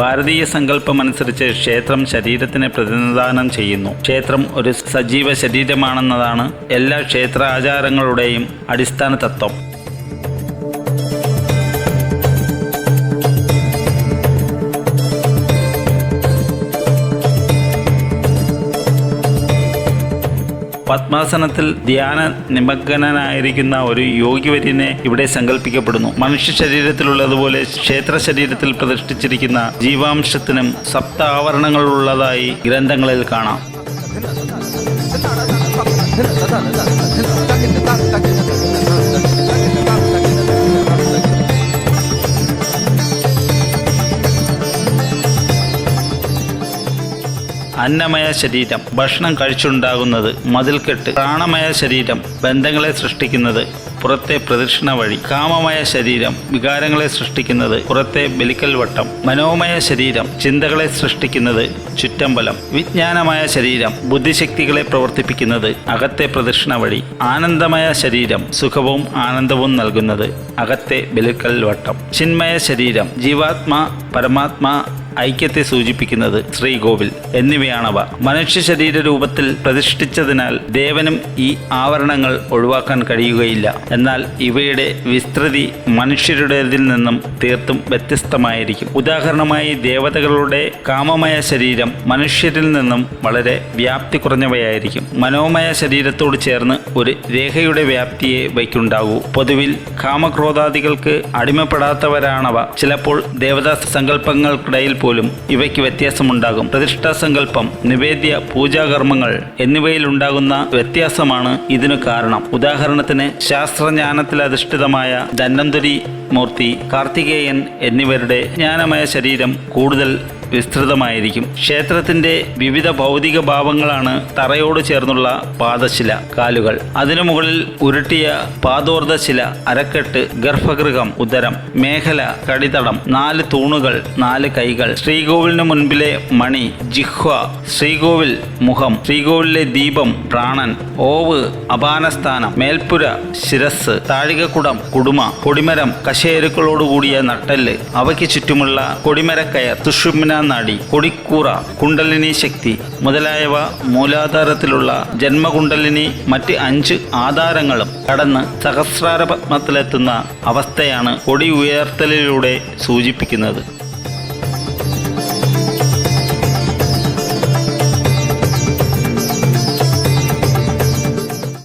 ഭാരതീയ സങ്കല്പമനുസരിച്ച് ക്ഷേത്രം ശരീരത്തിനെ പ്രതിനിധാനം ചെയ്യുന്നു. ക്ഷേത്രം ഒരു സജീവ ശരീരമാണെന്നതാണ് എല്ലാ ക്ഷേത്ര ആചാരങ്ങളുടെയും അടിസ്ഥാന തത്വം പത്മാസനത്തിൽ ധ്യാന നിമഗ്നനായിരിക്കുന്ന ഒരു യോഗിവര്യനെ ഇവിടെ സങ്കല്പിക്കപ്പെടുന്നു മനുഷ്യ ശരീരത്തിലുള്ളതുപോലെ ക്ഷേത്ര ശരീരത്തിൽ പ്രതിഷ്ഠിച്ചിരിക്കുന്ന ജീവാംശത്തിനും സപ്ത ആവരണങ്ങളുള്ളതായി ഗ്രന്ഥങ്ങളിൽ കാണാം അന്നമയ ശരീരം ഭക്ഷണം കഴിച്ചുണ്ടാകുന്നത് മതിൽക്കെട്ട് പ്രാണമയ ശരീരം ബന്ധങ്ങളെ സൃഷ്ടിക്കുന്നത് പുറത്തെ പ്രദക്ഷിണ വഴി കാമമായ ശരീരം വികാരങ്ങളെ സൃഷ്ടിക്കുന്നത് പുറത്തെ ബലിക്കൽ വട്ടം മനോമയ ശരീരം ചിന്തകളെ സൃഷ്ടിക്കുന്നത് ചുറ്റമ്പലം വിജ്ഞാനമായ ശരീരം ബുദ്ധിശക്തികളെ പ്രവർത്തിപ്പിക്കുന്നത് അകത്തെ പ്രദക്ഷിണ വഴി ആനന്ദമയ ശരീരം സുഖവും ആനന്ദവും നൽകുന്നത് അകത്തെ ബലിക്കൽ വട്ടം. ചിന്മയ ശരീരം ജീവാത്മാ പരമാത്മാ ഐക്യത്തെ സൂചിപ്പിക്കുന്നത് ശ്രീകോവിൽ എന്നിവയാണവ. മനുഷ്യ ശരീര രൂപത്തിൽ പ്രതിഷ്ഠിച്ചതിനാൽ ദേവനും ഈ ആവരണങ്ങൾ ഒഴിവാക്കാൻ കഴിയുകയില്ല. എന്നാൽ ഇവയുടെ വിസ്തൃതി മനുഷ്യരുടേതിൽ നിന്നും തീർത്തും വ്യത്യസ്തമായിരിക്കും. ഉദാഹരണമായി ദേവതകളുടെ കാമമായ ശരീരം മനുഷ്യരിൽ നിന്നും വളരെ വ്യാപ്തി കുറഞ്ഞവയായിരിക്കും. മനോമയ ശരീരത്തോട് ചേർന്ന് ഒരു രേഖയുടെ വ്യാപ്തിയെ വയ്ക്കുണ്ടാകൂ. പൊതുവിൽ കാമക്രോധാദികൾക്ക് അടിമപ്പെടാത്തവരാണവ. ചിലപ്പോൾ ദേവതാ സങ്കല്പങ്ങൾക്കിടയിൽ പോലും ഇവയ്ക്ക് വ്യത്യാസമുണ്ടാകും. പ്രതിഷ്ഠാ സങ്കല്പം നിവേദ്യ പൂജാകർമ്മങ്ങൾ എന്നിവയിലുണ്ടാകുന്ന വ്യത്യാസമാണ് ഇതിനു കാരണം. ഉദാഹരണത്തിന് ശാസ്ത്രജ്ഞാനത്തിലധിഷ്ഠിതമായ ദന്നന്തുരി മൂർത്തി കാർത്തികേയൻ എന്നിവരുടെ ജ്ഞാനമായ ശരീരം കൂടുതൽ വിസ്തൃതമായിരിക്കും. ക്ഷേത്രത്തിന്റെ വിവിധ ഭൗതിക ഭാവങ്ങളാണ് തറയോട് ചേർന്നുള്ള പാദശില കാലുകൾ. അതിനു മുകളിൽ ഉരുട്ടിയ പാദോർദ്ധശില അരക്കെട്ട് ഗർഭഗൃഹം ഉദരം മേഖല കടിതടം നാല് തൂണുകൾ നാല് കൈകൾ ശ്രീകോവിലിന് മുൻപിലെ മണി ജിഹ്വ ശ്രീകോവിൽ മുഖം ശ്രീകോവിലിലെ ദീപം പ്രാണൻ ഓവ് അപാനസ്ഥാനം മേൽപ്പുര ശിരസ് താഴികക്കുടം കുടുമ കൊടിമരം കശേരുക്കളോടുകൂടിയ നട്ടെല്ല് അവയ്ക്ക് ചുറ്റുമുള്ള കൊടിമരക്കയർ സുഷുമ്ന നാഡി കൊടിക്കൂറ കുണ്ടലിനി ശക്തി മുതലായവ മൂലാധാരത്തിലുള്ള ജന്മകുണ്ടലിനി മറ്റ് അഞ്ച് ആധാരങ്ങളും കടന്ന് സഹസ്രാര പത്മത്തിലെത്തുന്ന അവസ്ഥയാണ് കൊടി ഉയർത്തലിലൂടെ സൂചിപ്പിക്കുന്നത്.